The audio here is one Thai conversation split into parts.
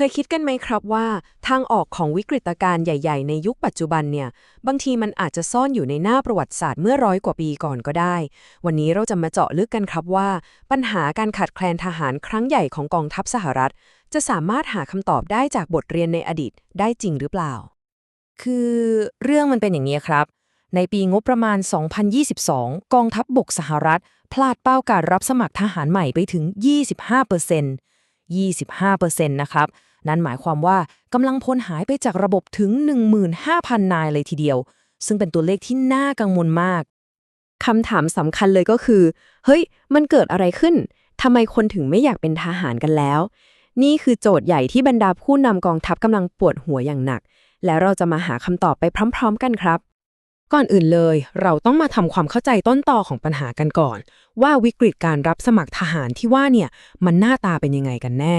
เคยคิดกันไหมครับว่า ทางออกของวิกฤตการณ์ใหญ่ ๆ ในยุคปัจจุบันเนี่ย บางทีมันอาจจะซ่อนอยู่ในหน้าประวัติศาสตร์เมื่อร้อยกว่าปีก่อนก็ได้ วันนี้เราจะมาเจาะลึกกันครับว่า ปัญหาการขาดแคลนทหารครั้งใหญ่ของกองทัพสหรัฐ จะสามารถหาคำตอบได้จากบทเรียนในอดีตได้จริงหรือเปล่า คือเรื่องมันเป็นอย่างนี้ครับ ในปีงบประมาณ 2022 กองทัพบบกสหรัฐ พลาดเป้าการรับสมัครทหารใหม่ไปถึง 25% 25%นะครับ นั่นหมายความว่ากำลังพลหายไปจากระบบถึง 15,000 นายเลยทีเดียว ซึ่งเป็นตัวเลขที่น่ากังวลมากคำถามสำคัญเลยก็คือ เฮ้ย มันเกิดอะไรขึ้นทำไมคนถึงไม่อยากเป็นทหารกันแล้ว นี่คือโจทย์ใหญ่ที่บรรดาผู้นำกองทัพกำลังปวดหัวอย่างหนัก แล้วเราจะมาหาคำตอบไปพร้อม ๆ กันครับ ก่อนอื่นเลย เราต้องมาทำความเข้าใจต้นต่อของปัญหากันก่อน ว่าวิกฤตการรับสมัครทหารที่ว่าเนี่ย มันหน้าตาเป็นยังไงกันแน่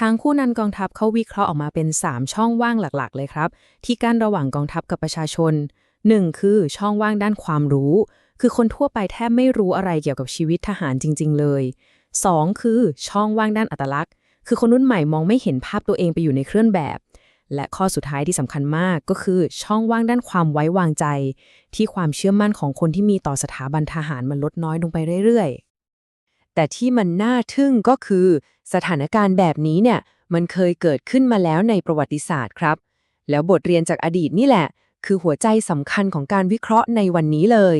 ทางคู่นันกองทัพเขาวิเคราะห์ออกมาเป็น 3 ช่องว่างหลักๆ เลยครับ ที่กั้นระหว่างกองทัพกับประชาชน 1. คือช่องว่างด้านความรู้ คือคนทั่วไปแทบไม่รู้อะไรเกี่ยวกับชีวิตทหารจริง ๆ เลย 2. คือช่องว่างด้านอัตลักษณ์ คือคนรุ่นใหม่มองไม่เห็นภาพตัวเองไปอยู่ในเครื่องแบบ และข้อสุดท้ายที่สำคัญมากก็คือช่องว่างด้านความไว้วางใจ ที่ความเชื่อมั่นของคนที่มีต่อสถาบันทหารมันลดน้อยลงไปเรื่อยๆ แต่ที่มันน่าทึ่งก็คือ สถานการณ์แบบนี้เนี่ยมันเคยเกิดขึ้นมาแล้วในประวัติศาสตร์ครับ แล้วบทเรียนจากอดีตนี่แหละ คือหัวใจสำคัญของการวิเคราะห์ในวันนี้เลย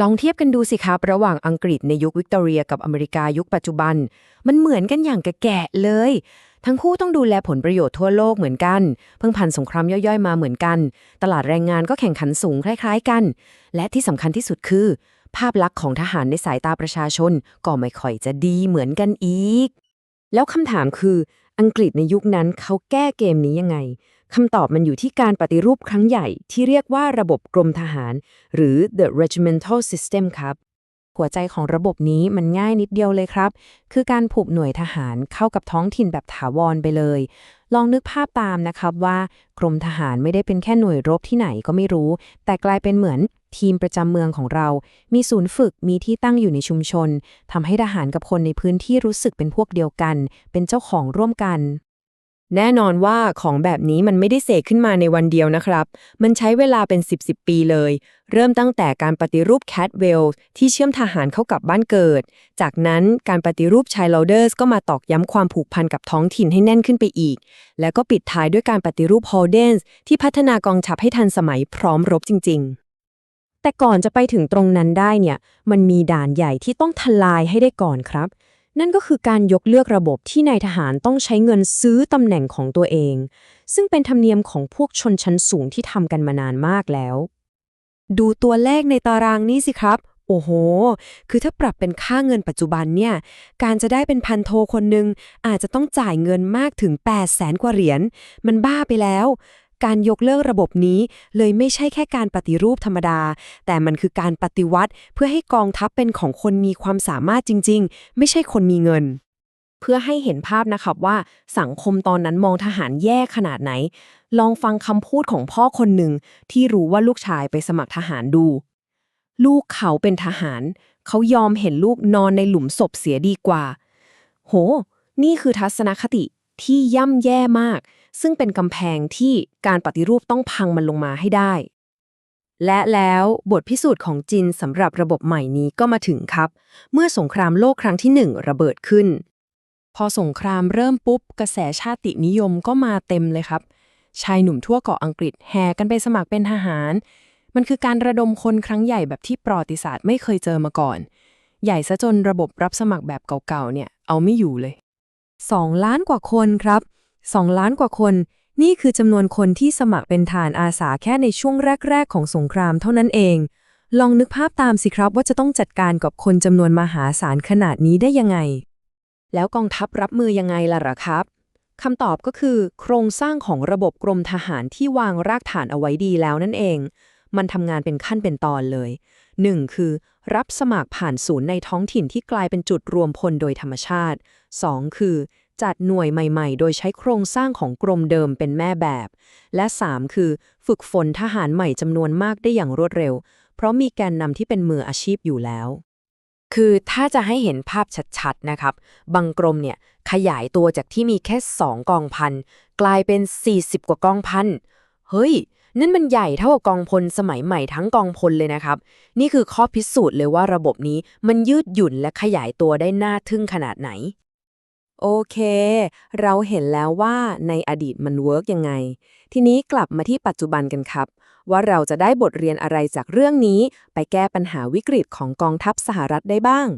ลองเทียบกันดูสิครับ ระหว่างอังกฤษในยุควิกตอเรียกับอเมริกายุคปัจจุบัน มันเหมือนกันอย่างกะแกะเลย ทั้งคู่ต้องดูแลผลประโยชน์ทั่วโลกเหมือนกัน เพิ่งผ่านสงครามย่อยๆมาเหมือนกัน ตลาดแรงงานก็แข่งขันสูงคล้าย ๆ กัน และที่สำคัญที่สุดคือ ภาพลักษณ์ของทหารในสายตาประชาชน ก็ไม่ค่อยจะดีเหมือนกันอีก แล้วคำถามคือ อังกฤษในยุคนั้นเขาแก้เกมนี้ยังไงคำตอบมันอยู่ที่การปฏิรูปครั้งใหญ่ที่เรียกว่าระบบกรมทหาร หรือ the regimental system ครับ หัวใจของระบบนี้มันง่ายนิดเดียวเลยครับ คือการผูกหน่วยทหารเข้ากับท้องถิ่นแบบถาวรไปเลย ลองนึกภาพตามนะครับว่ากรมทหารไม่ได้เป็นแค่หน่วยรบที่ไหนก็ไม่รู้ แต่กลายเป็นเหมือนทีมประจำเมืองของเรา มีศูนย์ฝึก มีที่ตั้งอยู่ในชุมชนทำให้ทหารกับคนในพื้นที่รู้สึกเป็นพวกเดียวกัน เป็นเจ้าของร่วมกัน แน่นอนว่าของแบบนี้มันไม่ได้เสกขึ้นมาในวันเดียวนะครับ มันใช้เวลาเป็น 10 10ปีเลย เริ่มตั้งแต่การปฏิรูปแคทเวลที่เชื่อมทหารเข้ากับบ้านเกิด จากนั้นการปฏิรูปชายลอเดอร์สก็มาตอกย้ำความผูกพันกับท้องถิ่นให้แน่นขึ้นไปอีก แล้วก็ปิดท้ายด้วยการปฏิรูปฮอลเดนส์ที่พัฒนากองทัพให้ทันสมัยพร้อมรบจริง ๆ แต่ก่อนจะไปถึงตรงนั้นได้เนี่ย มันมีด่านใหญ่ที่ต้องทลายให้ได้ก่อนครับ นั่นก็คือการยกเลือกระบบที่นายทหารต้องใช้เงินซื้อตำแหน่งของตัวเอง ซึ่งเป็นธรรมเนียมของพวกชนชั้นสูงที่ทำกันมานานมากแล้ว ดูตัวเลขในตารางนี้สิครับ โอ้โห คือถ้าปรับเป็นค่าเงินปัจจุบันเนี่ย การจะได้เป็นพันโทคนหนึ่งอาจจะต้องจ่ายเงินมากถึง 8 0 0แสนกว่าเหรียญ มันบ้าไปแล้ว การยกเลิกระบบนี้เลยไม่ใช่แค่การปฏิรูปธรรมดา แต่มันคือการปฏิวัติ เพื่อให้กองทัพเป็นของคนมีความสามารถจริง ๆ ไม่ใช่คนมีเงิน เพื่อให้เห็นภาพนะครับว่าสังคมตอนนั้นมองทหารแย่ขนาดไหน ลองฟังคำพูดของพ่อคนหนึ่งที่รู้ว่าลูกชายไปสมัครทหารดู ลูกเขาเป็นทหาร เขายอมเห็นลูกนอนในหลุมศพเสียดีกว่า โห นี่คือทัศนคติที่ย่ำแย่มาก ซึ่งเป็นกำแพงที่การปฏิรูปต้องพังมันลงมาให้ได้ และแล้วบทพิสูจน์ของจินสำหรับระบบใหม่นี้ก็มาถึงครับ เมื่อสงครามโลกครั้งที่หนึ่งระเบิดขึ้น พอสงครามเริ่มปุ๊บ กระแสชาตินิยมก็มาเต็มเลยครับ ชายหนุ่มทั่วเกาะอังกฤษแห่กันไปสมัครเป็นทหาร มันคือการระดมคนครั้งใหญ่แบบที่ประวัติศาสตร์ไม่เคยเจอมาก่อน ใหญ่ซะจนระบบรับสมัครแบบเก่าๆเนี่ยเอาไม่อยู่เลย 2 ล้านกว่าคนครับ 2 ล้านกว่าคน นี่คือจำนวนคนที่สมัครเป็นฐานอาสาแค่ในช่วงแรก ๆ ของสงครามเท่านั้นเอง ลองนึกภาพตามสิครับว่าจะต้องจัดการกับคนจำนวนมหาศาลขนาดนี้ได้ยังไง แล้วกองทัพรับมือยังไงล่ะหรอครับคำตอบก็คือ โครงสร้างของระบบกรมทหารที่วางรากฐานเอาไว้ดีแล้วนั่นเอง มันทำงานเป็นขั้นเป็นตอนเลย 1. คือ รับสมัครผ่านศูนย์ในท้องถิ่นที่กลายเป็นจุดรวมพลโดยธรรมชาติ 2. คือ จัดหน่วยใหม่ๆ โดยใช้โครงสร้างของกรมเดิมเป็นแม่แบบ และ 3. คือฝึกฝนทหารใหม่จำนวนมากได้อย่างรวดเร็ว เพราะมีแกนนำที่เป็นมืออาชีพอยู่แล้ว คือถ้าจะให้เห็นภาพชัดๆนะครับ บางกรมเนี่ยขยายตัวจากที่มีแค่ 2 กองพัน กลายเป็น 40 กว่ากองพัน เฮ้ย นั่นมันใหญ่เท่ากับกองพลสมัยใหม่ทั้งกองพลเลยนะครับ นี่คือข้อพิสูจน์เลยว่าระบบนี้มันยืดหยุ่นและขยายตัวได้น่าทึ่งขนาดไหน โอเค เราเห็นแล้วว่าในอดีตมันเวิร์กยังไง ทีนี้กลับมาที่ปัจจุบันกันครับ ว่าเราจะได้บทเรียนอะไรจากเรื่องนี้ ไปแก้ปัญหาวิกฤตของกองทัพสหรัฐได้บ้าง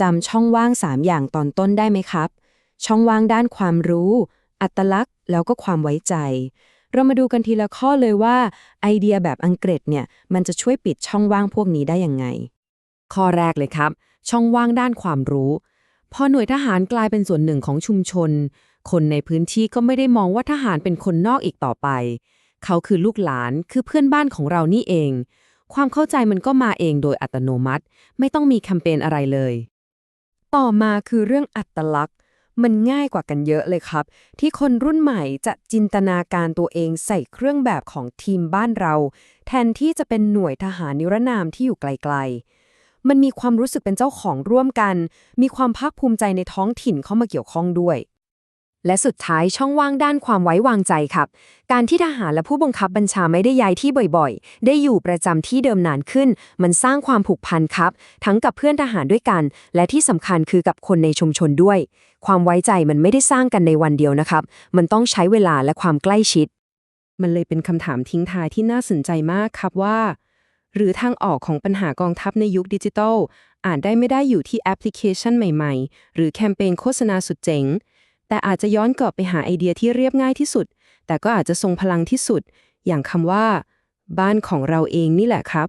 จำช่องว่าง 3 อย่างตอนต้นได้ไหมครับ ช่องว่างด้านความรู้ อัตลักษณ์ แล้วก็ความไว้ใจ เรามาดูกันทีละข้อเลยว่า ไอเดียแบบอังกฤษเนี่ย มันจะช่วยปิดช่องว่างพวกนี้ได้ยังไง ข้อแรกเลยครับ ช่องว่างด้านความรู้ พอหน่วยทหารกลายเป็นส่วนหนึ่งของชุมชน คนในพื้นที่ก็ไม่ได้มองว่าทหารเป็นคนนอกอีกต่อไป เขาคือลูกหลานคือเพื่อนบ้านของเรานี่เอง ความเข้าใจมันก็มาเองโดยอัตโนมัติ ไม่ต้องมีแคมเปญอะไรเลย ต่อมาคือเรื่องอัตลักษณ์ มันง่ายกว่ากันเยอะเลยครับ ที่คนรุ่นใหม่จะจินตนาการตัวเองใส่เครื่องแบบของทีมบ้านเรา แทนที่จะเป็นหน่วยทหารนิรนามที่อยู่ไกลๆ มันมีความรู้สึกเป็นเจ้าของร่วมกัน มีความภาคภูมิใจในท้องถิ่นเข้ามาเกี่ยวข้องด้วย และสุดท้ายช่องว่างด้านความไว้วางใจครับ การที่ทหารและผู้บังคับบัญชาไม่ได้ย้ายที่บ่อยๆ ได้อยู่ประจำที่เดิมนานขึ้น มันสร้างความผูกพันครับ ทั้งกับเพื่อนทหารด้วยกัน และที่สำคัญคือกับคนในชุมชนด้วย ความไว้ใจมันไม่ได้สร้างกันในวันเดียวนะครับ มันต้องใช้เวลาและความใกล้ชิด มันเลยเป็นคำถามทิ้งท้ายที่น่าสนใจมากครับว่า หรือทางออกของปัญหากองทัพในยุคดิจิทัลอาจได้ไม่ได้อยู่ที่แอปพลิเคชันใหม่ๆ หรือแคมเปญโฆษณาสุดเจ๋ง แต่อาจจะย้อนกลับไปหาไอเดียที่เรียบง่ายที่สุด แต่ก็อาจจะทรงพลังที่สุด อย่างคำว่า บ้านของเราเองนี่แหละครับ